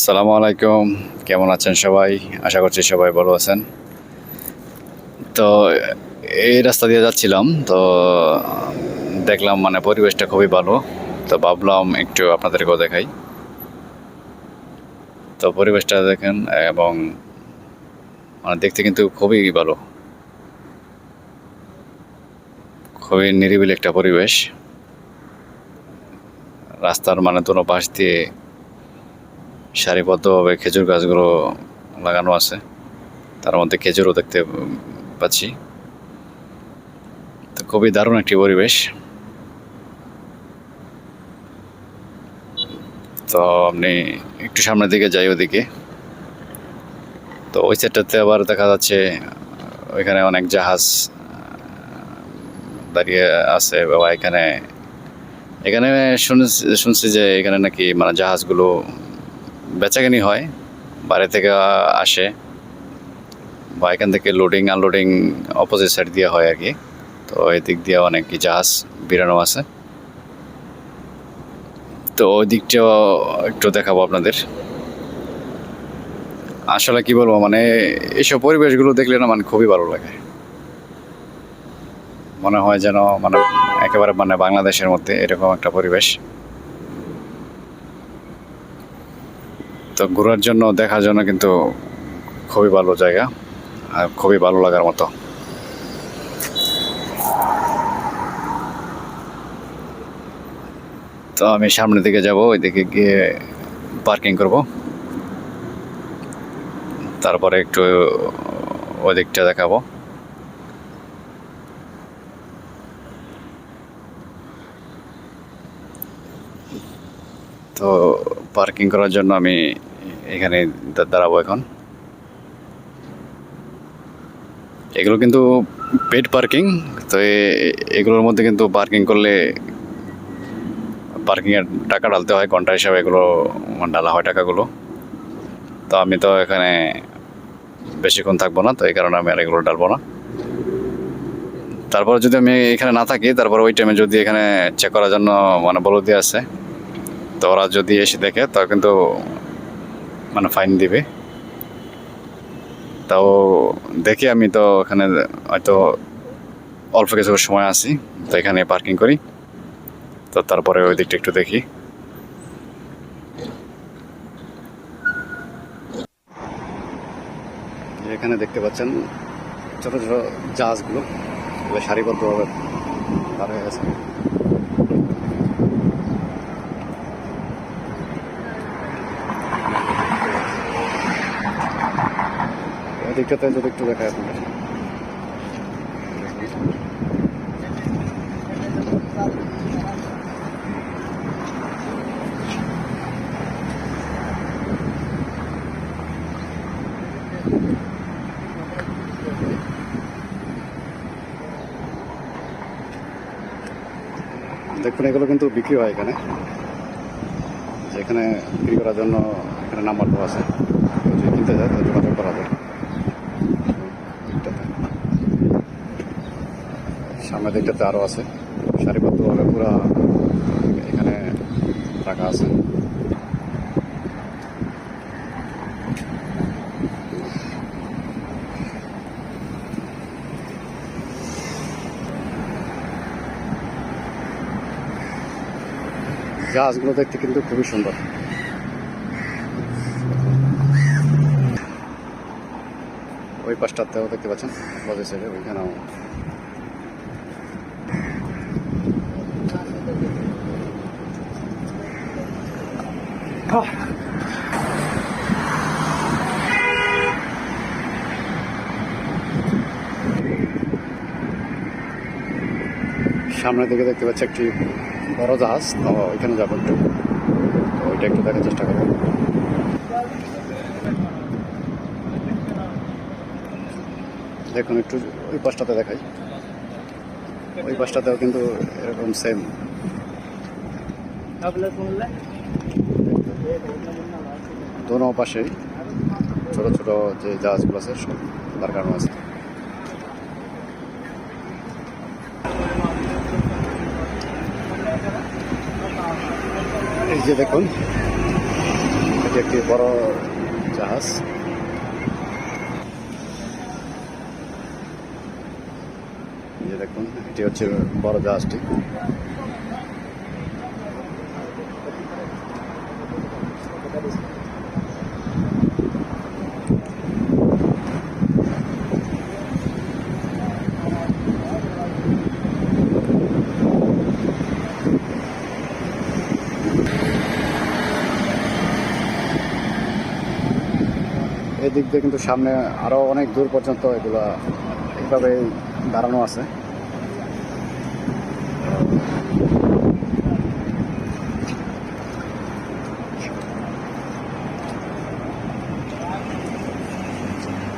আসসালামু আলাইকুম। কেমন আছেন সবাই? আশা করছি সবাই ভালো আছেন। তো এই রাস্তা দিয়ে যাচ্ছিলাম, তো দেখলাম মানে পরিবেশটা খুবই ভালো। তো ভাবলাম একটু আপনাদেরকেও দেখাই। তো পরিবেশটা দেখেন এবং মানে দেখতে কিন্তু খুবই ভালো। খুবই নিরিবিলি একটা পরিবেশ। রাস্তার মানে দুনো পাশ দিয়ে সারিবদ্ধভাবে খেজুর গাছগুলো লাগানো আছে। তার মধ্যে খেজুরও দেখতে পাচ্ছি। তো খুবই দারুণ একটি পরিবেশ। তো আপনি একটু সামনের দিকে যাই ওদিকে। তো ওই সাইডটাতে আবার দেখা যাচ্ছে, ওইখানে অনেক জাহাজ দাঁড়িয়ে আছে বা এখানে এখানে শুনেছি, শুনছি যে এখানে নাকি মানে জাহাজগুলো বেচাকেনি হয় বাইরে থেকে আসে, বা এখান থেকে লোডিং আনলোডিং অপোজিট সাইড দিয়ে হয় আর কি। তো এই দিক দিয়ে অনেক জাহাজ বেরানো আছে। তো ওই দিকটাও একটু দেখাবো আপনাদের। আসলে কি বলব মানে এইসব পরিবেশগুলো দেখলে না মানে খুবই ভালো লাগে। মনে হয় যেন মানে একেবারে মানে বাংলাদেশের মধ্যে এরকম একটা পরিবেশ। তো ঘোরার জন্য, দেখার জন্য কিন্তু খুবই ভালো জায়গা আর খুবই ভালো লাগার মতো। তো আমি সামনের দিকে যাব, ওইদিকে গিয়ে পার্কিং করব। তারপরে একটু ওই দিকটা দেখাবো। তো পার্কিং করার জন্য আমি এখানে দাঁড়াবো এখন। এগুলো কিন্তু পেড পার্কিং তো এগুলোর মধ্যে কিন্তু পার্কিং করলে পার্কিংয়ের টাকা ডালতে হয়, ঘণ্টা হিসাবে এগুলো ডালা হয় টাকাগুলো। তো আমি তো এখানে বেশিক্ষণ থাকব না, তো এই কারণে আমি আর এগুলো ডালবো না। তারপর যদি আমি এখানে না থাকি, তারপর ওই টাইমে যদি এখানে চেক করার জন্য মানে বলতে আছে তো ওরা যদি এসে দেখে, তো কিন্তু মানে ফাইন দিবে। তাও দেখি আমি তো এখানে হয়তো অল্প কিছু সময় আছি, তো এখানে পার্কিং করি। তো তারপরে ওই দিকটা একটু দেখি। এখানে দেখতে পাচ্ছেন ছোট ছোট জাহাজগুলো সারিবদ্ধভাবে গেছে। দিকটাতে যদি একটু দেখায় আপনাদের দেখুন, এগুলো কিন্তু বিক্রি হয় এখানে। যেখানে বিক্রি করার জন্য এখানে নাম্বার দেওয়া আছে। কিনতে যায় তাহলে যোগাযোগ করা যায় দিকটাতে। সামনের দিকটাতে আরও আছে। সারিবদ্ধভাবে পুরা এখানে রাখা আছে। জাহাজগুলো দেখতে কিন্তু খুবই সুন্দর। ওই পাশটাতেও দেখতে পাচ্ছেন বাজে সাইডে ওইখানেও। সামনের দিকে দেখতে পাচ্ছি একটি বড় জাহাজ। তো ওইখানে যাব একটু। তো ওইটা একটু দেখার চেষ্টা করব। দেখুন, একটু ওই পাশটাতে দেখাই। ওই পাশটাতেও কিন্তু এরকম সেম দোনো পাশেই ছোট ছোট যে জাহাজগুলো আছে, সব দাঁড়ানো আছে। এই যে দেখুন, এটি একটি বড় জাহাজ। এই যে দেখুন, এটি হচ্ছে বড় জাহাজটি। এই দিক দিয়ে কিন্তু সামনে আরও অনেক দূর পর্যন্ত এগুলো এইভাবে দাঁড়ানো আছে।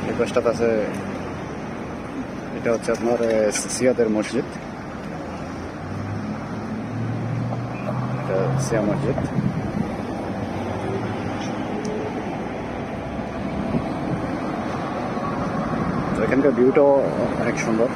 এই আছে, এটা হচ্ছে আপনার সিয়াদের মসজিদ। এটা সিয়া মসজিদ। এখানকার ভিউটাও অনেক সুন্দর